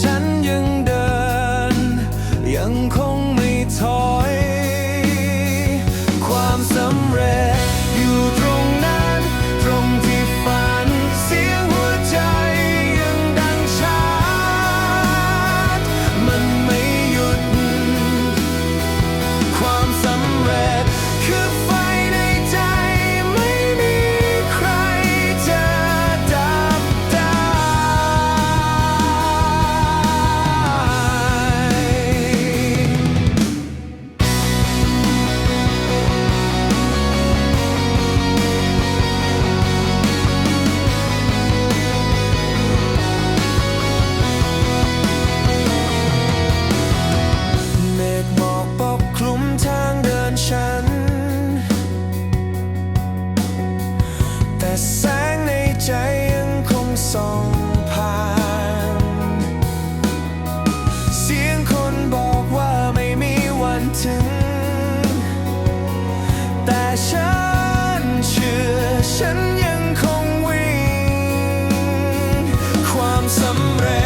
ฉันยัง สองผ่าน เสียงคนบอกว่าไม่มีวันถึง แต่ฉันเชื่อฉันยังคงวิ่ง ความสำเร็จ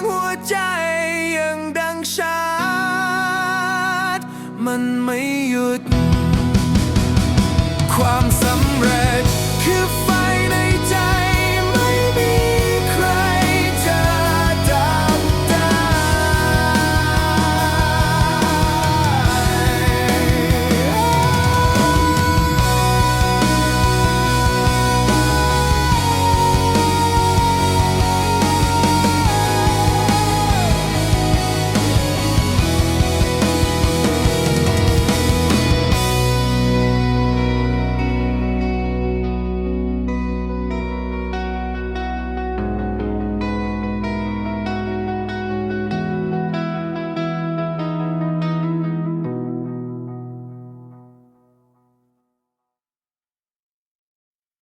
งหัวใจยังดังชัดมันไม่หยุดความส